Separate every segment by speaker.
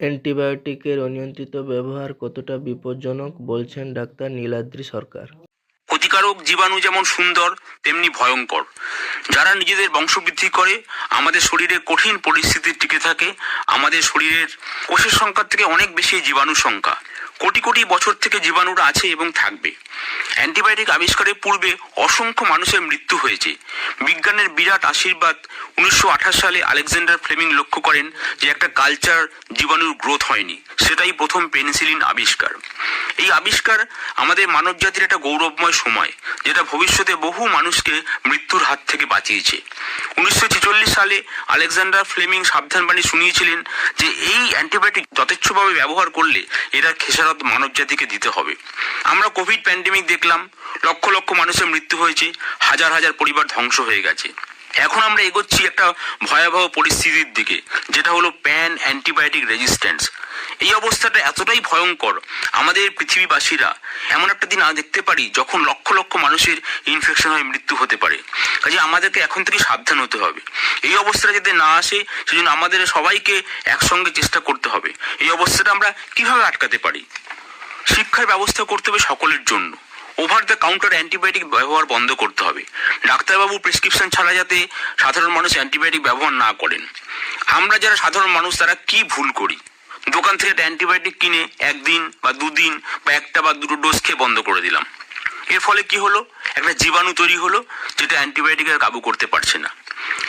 Speaker 1: অ্যান্টিবায়োটিকের অনিয়ন্ত্রিত ব্যবহার কতটা বিপজ্জনক বলছেন ডাক্তার নীলাদ্রি সরকার।
Speaker 2: ক্ষতিকারক জীবাণু যেমন সুন্দর, তেমনি ভয়ঙ্কর। যারা নিজেদের বংশবৃদ্ধি করে, আমাদের শরীরে কঠিন পরিস্থিতি টিকে থাকে, আমাদের শরীরের কোষের সংখ্যার থেকে অনেক বেশি জীবাণু সংখ্যা। কোটি কোটি বছর থেকে জীবাণুরা আছে এবং থাকবে। অ্যান্টিবায়োটিক আবিষ্কারের পূর্বে অসংখ্য মানুষের মৃত্যু হয়েছে। বিজ্ঞানের বিরাট আশীর্বাদ উনিশশো আঠাশ সালে আলেকজান্ডার ফ্লেমিং লক্ষ্য করেন যে একটা কালচার জীবাণুর গ্রোথ হয়নি। সেটাই প্রথম পেনিসিলিন আবিষ্কার। এই আবিষ্কার আমাদের মানব জাতির একটা গৌরবময় সময়, যেটা ভবিষ্যতে বহু মানুষকে মৃত্যুর হাত থেকে বাঁচিয়েছে। উনিশশো ছেচল্লিশ সালে আলেকজান্ডার ফ্লেমিং সাবধানবাণী শুনিয়েছিলেন যে এই অ্যান্টিবায়োটিক যথেচ্ছভাবে ব্যবহার করলে এরা খেসারত মানব জাতিকে দিতে হবে। আমরা কোভিড প্যান্ডেমিক দেখলাম, লক্ষ লক্ষ মানুষের মৃত্যু হয়েছে, হাজার হাজার পরিবার ধ্বংস হয়ে গেছে। এখন আমরা এগোচ্ছি একটা ভয়াবহ পরিস্থিতির দিকে, যেটা হলো প্যান অ্যান্টিবায়োটিক রেজিস্ট্যান্স এই অবস্থাটা এতটাই ভয়ঙ্কর, আমাদের পৃথিবীবাসীরা এমন একটা দিন দেখতে পারি যখন লক্ষ লক্ষ মানুষের ইনফেকশন হয়ে মৃত্যু হতে পারে। কাজে আমাদেরকে এখন থেকে সাবধান হতে হবে। এই অবস্থাটা যাতে না আসে, সেজন্য আমাদের সবাইকে একসঙ্গে চেষ্টা করতে হবে। এই অবস্থাটা আমরা কীভাবে আটকাতে পারি? শিক্ষার ব্যবস্থা করতে হবে সকলের জন্য। ওভার দ্য কাউন্টার অ্যান্টিবায়োটিক ব্যবহার বন্ধ করতে হবে। ডাক্তারবাবু প্রেসক্রিপশন ছাড়া যাতে সাধারণ মানুষ অ্যান্টিবায়োটিক ব্যবহার না করেন। আমরা যারা সাধারণ মানুষ, তারা কি ভুল করি? দোকান থেকে একটা অ্যান্টিবায়োটিক কিনে একদিন বা দুদিন বা একটা বা দুটো ডোজ খেয়ে বন্ধ করে দিলাম। এর ফলে কি হলো? একটা জীবাণু তৈরি হলো, যেটা অ্যান্টিবায়োটিকের কাবু করতে পারছে না।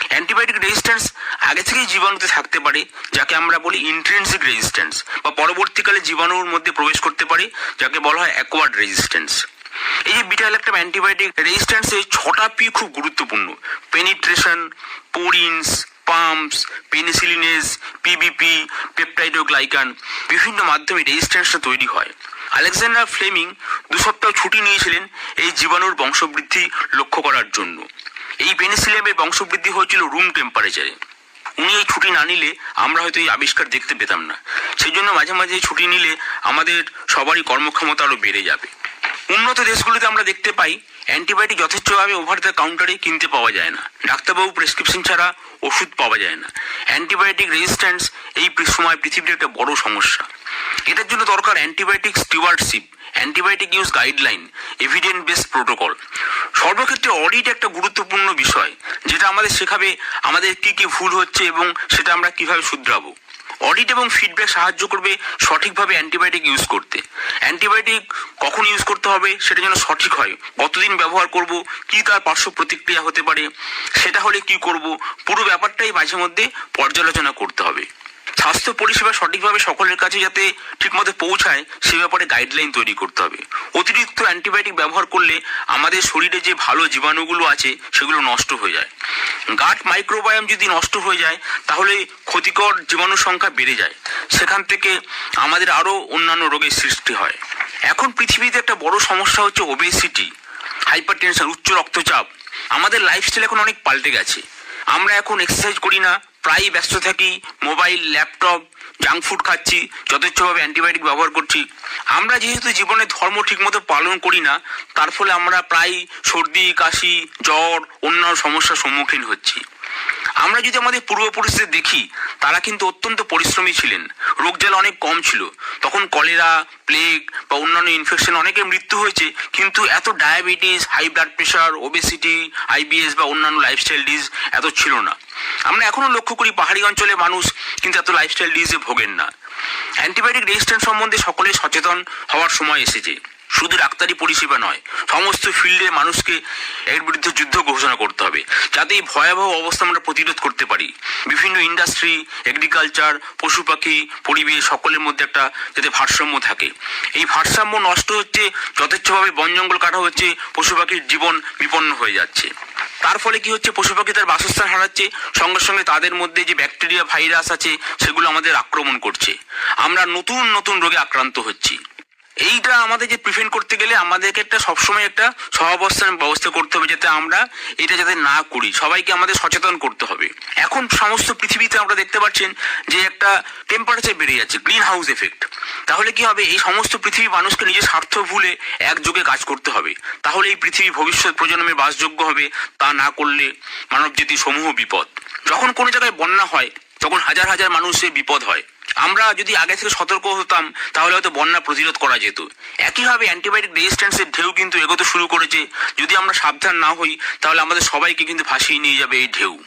Speaker 2: অ্যান্টিবায়োটিক রেজিস্ট্যান্স আগে থেকেই জীবাণুতে থাকতে পারে, যাকে আমরা বলি ইন্ট্রেন্সিক রেজিস্ট্যান্স বা পরবর্তীকালে জীবাণুর মধ্যে প্রবেশ করতে পারে, যাকে বলা হয় অ্যাকোয়ার্ড রেজিস্ট্যান্স এই যে বিটা ইলেকট্রাম অ্যান্টিবায়োটিক রেজিস্ট্যান্সে ছটা পি খুব গুরুত্বপূর্ণ। Penetration porins pumps penicillinase PBP peptidoglycan বিভিন্ন মাধ্যমে রেজিস্ট্যান্সটা তৈরি হয়। আলেকজান্ডার ফ্লেমিং দু সপ্তাহ ছুটি নিয়েছিলেন এই জীবাণুর বংশবৃদ্ধি লক্ষ্য করার জন্য। এই পেনিসিলিয়ামের বংশবৃদ্ধি হয়েছিল রুম টেম্পারেচারে উনি এই ছুটি না নিলে আমরা হয়তো এই আবিষ্কার দেখতে পেতাম না। সেই জন্য মাঝে মাঝে ছুটি নিলে আমাদের সবারই কর্মক্ষমতা আরও বেড়ে যাবে। উন্নত দেশগুলিতে আমরা দেখতে পাই, অ্যান্টিবায়োটিক যথেচ্ছভাবে ওভার দ্য কাউন্টারে কিনতে পাওয়া যায় না। ডাক্তারবাবু প্রেসক্রিপশন ছাড়া ওষুধ পাওয়া যায় না। অ্যান্টিবায়োটিক রেজিস্ট্যান্স এই সময় পৃথিবীর একটা বড় সমস্যা। এটার জন্য দরকার antibiotic stewardship antibiotic use guideline evident based protocol সর্বক্ষেত্রে অডিট একটা গুরুত্বপূর্ণ বিষয়, যেটা আমাদের শেখাবে আমাদের কি কি ভুল হচ্ছে এবং সেটা আমরা কীভাবে শুধরাবো। অডিট এবং ফিডব্যাক সাহায্য করবে সঠিকভাবে অ্যান্টিবায়োটিক ইউজ করতে। অ্যান্টিবায়োটিক কখন ইউজ করতে হবে, সেটা যেন সঠিক হয়, কতদিন ব্যবহার করব, কি তার পার্শ্ব প্রতিক্রিয়া হতে পারে, সেটা হলে কি করব, পুরো ব্যাপারটাই মাঝে মধ্যে পর্যালোচনা করতে হবে। স্বাস্থ্য পরিষেবা সঠিকভাবে সকলের কাছে যাতে ঠিকমতো পৌঁছায়, সে ব্যাপারে গাইডলাইন তৈরি করতে হবে। অতিরিক্ত অ্যান্টিবায়োটিক ব্যবহার করলে আমাদের শরীরে যে ভালো জীবাণুগুলো আছে সেগুলো নষ্ট হয়ে যায়। গাট মাইক্রোবায়াম যদি নষ্ট হয়ে যায়, তাহলে ক্ষতিকর জীবাণুর সংখ্যা বেড়ে যায়। সেখান থেকে আমাদের আরও অন্যান্য রোগের সৃষ্টি হয়। এখন পৃথিবীতে একটা বড় সমস্যা হচ্ছে ওবেসিটি হাইপার টেনশন উচ্চ রক্তচাপ। আমাদের লাইফস্টাইল এখন অনেক পাল্টে গেছে। আমরা এখন এক্সারসাইজ করি না প্রায়ই ব্যস্ত থাকি, মোবাইল, ল্যাপটপ জাঙ্ক ফুড খাচ্ছি, যথেচ্ছভাবে অ্যান্টিবায়োটিক ব্যবহার করছি। আমরা যেহেতু জীবনে ধর্ম ঠিকমতো পালন করি না, তার ফলে আমরা প্রায় সর্দি, কাশি, জ্বর, অন্যান্য সমস্যার সম্মুখীন হচ্ছি। আমরা যদি আমাদের পূর্বপুরুষদের দেখি, তারা কিন্তু অত্যন্ত পরিশ্রমী ছিলেন। রোগ জ্বালা অনেক কম ছিল। তখন কলেরা প্লেগ বা অন্যান্য ইনফেকশন অনেকের মৃত্যু হয়েছে, কিন্তু এত diabetes high blood pressure obesity IBS বা অন্যান্য লাইফস্টাইল ডিজ এত ছিল না। আমরা এখনও লক্ষ্য করি পাহাড়ি অঞ্চলে মানুষ কিন্তু এত লাইফস্টাইল ডিজে ভোগেন না। অ্যান্টিবায়োটিক রেজিস্ট্যান্স সম্বন্ধে সকলে সচেতন হওয়ার সময় এসেছে। শুধু ডাক্তারি পরিষেবা নয়, সমস্ত ফিল্ডে মানুষকে এর বিরুদ্ধে যুদ্ধ ঘোষণা করতে হবে, যাতে এই ভয়াবহ অবস্থা আমরা প্রতিরোধ করতে পারি। বিভিন্ন ইন্ডাস্ট্রি এগ্রিকালচার পশু পাখি, পরিবেশ, সকলের মধ্যে একটা যাতে ভারসাম্য থাকে। এই ভারসাম্য নষ্ট হচ্ছে, যথেচ্ছভাবে বন জঙ্গল কাটা হচ্ছে, পশু পাখির জীবন বিপন্ন হয়ে যাচ্ছে। তার ফলে কি হচ্ছে, পশু পাখি তার বাসস্থান হারাচ্ছে, সঙ্গে সঙ্গে তাদের মধ্যে যে ব্যাকটেরিয়া ভাইরাস আছে, সেগুলো আমাদের আক্রমণ করছে। আমরা নতুন নতুন রোগে আক্রান্ত হচ্ছি। এইটা আমাদের যে প্রিভেন্ট করতে গেলে আমাদেরকে একটা সবসময় একটা সহাবস্থান ব্যবস্থা করতে হবে যাতে আমরা এটা যাতে না করি। সবাইকে আমাদের সচেতন করতে হবে। এখন সমস্ত পৃথিবীতে আমরা দেখতে পাচ্ছেন যে একটা টেম্পারেচার বেড়ে যাচ্ছে গ্রিন হাউস এফেক্ট তাহলে কি হবে? এই সমস্ত পৃথিবী মানুষকে নিজের স্বার্থ ভুলে একযোগে কাজ করতে হবে। তাহলে এই পৃথিবী ভবিষ্যৎ প্রজন্মের বাসযোগ্য হবে, তা না করলে মানবজাতি সমূহ বিপদ। যখন কোনো জায়গায় বন্যা হয়, তখন হাজার হাজার মানুষের বিপদ হয়। আমরা যদি আগে থেকে সতর্ক হতাম, তাহলে হয়তো বন্যা প্রতিরোধ করা যেত। একইভাবে অ্যান্টিবায়োটিক রেজিস্ট্যান্সের ঢেউ কিন্তু এগোতে শুরু করেছে। যদি আমরা সাবধান না হই, তাহলে আমাদের সবাইকে কিন্তু ভাসিয়ে নিয়ে যাবে এই ঢেউ।